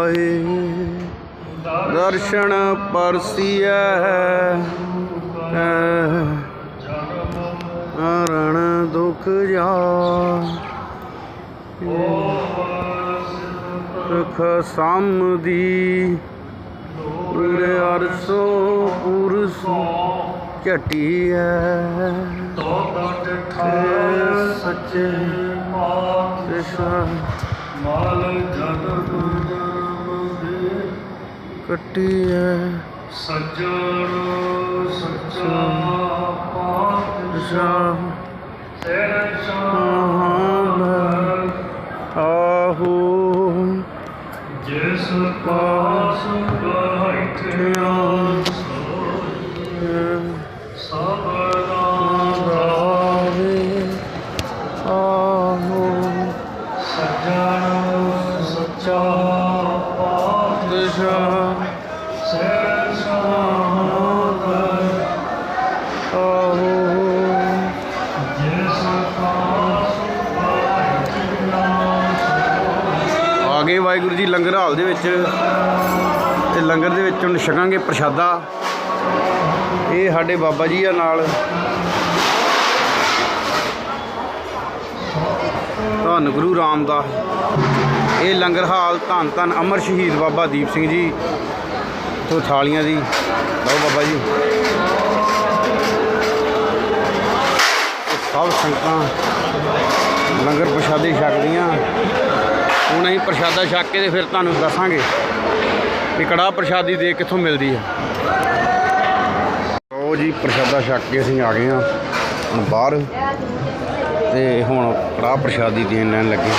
Y ਦਰਸ਼ਨ ਪਰਸੀਐ। ਹਰਣ ਦੁਖ ਜਾ ਸੁਖ ਸਮਦੀ ਪੁਰ ਅਰਸੋ ਪੁਰਸ ਝਟੀਐ। ਸੱਚੇ ਪਾਤਸ਼ਾਹ ਮਾਲ ਜਨਮ ਕਟੀਐ ਸੱਜਣ ਸੱਚਾ ਪਾਤਸ਼ਾਹ। ਸ਼ਾਹ। ਤੇਰੇ ਆਹੋ। ਜਿਸ ਪਾਸ ਬੈਠਿਆ ਸਭ ਨਾਮ ਰਾਵੇ ਆਹੋ। ਸੱਜਣ ਸੱਚਾ ਪਾਤਸ਼ਾਹ ਆ ਗਏ ਵਾਹਿਗੁਰੂ ਜੀ ਲੰਗਰ ਹਾਲ ਦੇ ਵਿੱਚ ਤੇ ਲੰਗਰ ਦੇ ਵਿੱਚ ਹੁਣ ਛਕਾਂਗੇ ਪ੍ਰਸ਼ਾਦਾ। ਇਹ ਸਾਡੇ ਬਾਬਾ ਜੀ ਆ ਨਾਲ। ਧੰਨ ਗੁਰੂ ਰਾਮਦਾਸ। ਇਹ ਲੰਗਰ ਹਾਲ ਧੰਨ ਧੰਨ ਅਮਰ ਸ਼ਹੀਦ ਬਾਬਾ ਦੀਪ ਸਿੰਘ ਜੀ। ਤੋਂ ਥਾਲੀਆਂ ਦੀ ਲਓ ਬਾਬਾ ਜੀ। ਸਭ ਸੰਗਤਾਂ ਲੰਗਰ ਪ੍ਰਸ਼ਾਦੇ ਛਕਦੀਆਂ ਹੁਣ ਅਸੀਂ ਪ੍ਰਸ਼ਾਦਾ ਛਕ ਕੇ ਤੇ ਫਿਰ ਤੁਹਾਨੂੰ ਦੱਸਾਂਗੇ ਕਿ ਕੜਾਹ ਪ੍ਰਸ਼ਾਦੀ ਦੇ ਕਿੱਥੋਂ ਮਿਲਦੀ ਹੈ ਉਹ ਜੀ, ਪ੍ਰਸ਼ਾਦਾ ਛਕ ਕੇ ਅਸੀਂ ਆ ਗਏ ਹਾਂ ਹੁਣ ਬਾਹਰ ਤੇ ਹੁਣ ਕੜਾਹ ਪ੍ਰਸ਼ਾਦੀ ਦੇਣ ਲੈਣ ਲੱਗੇ।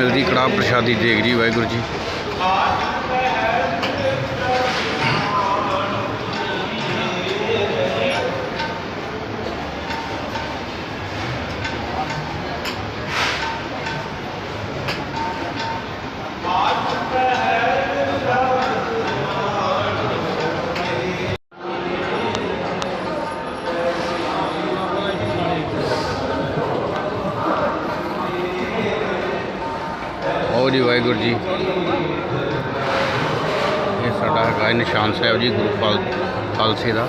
ਮਿਲਦੀ ਕੜਾਹ ਪ੍ਰਸ਼ਾਦੀ ਦੇਗ ਜੀ ਵਾਹਿਗੁਰੂ ਜੀ। ਆਓ ਜੀ ਵਾਹਿਗੁਰੂ ਜੀ। ਇਹ ਸਾਡਾ ਹੈਗਾ ਨਿਸ਼ਾਨ ਸਾਹਿਬ ਜੀ ਗੁਰੂ ਪਾਲ ਖਾਲਸੇ ਦਾ।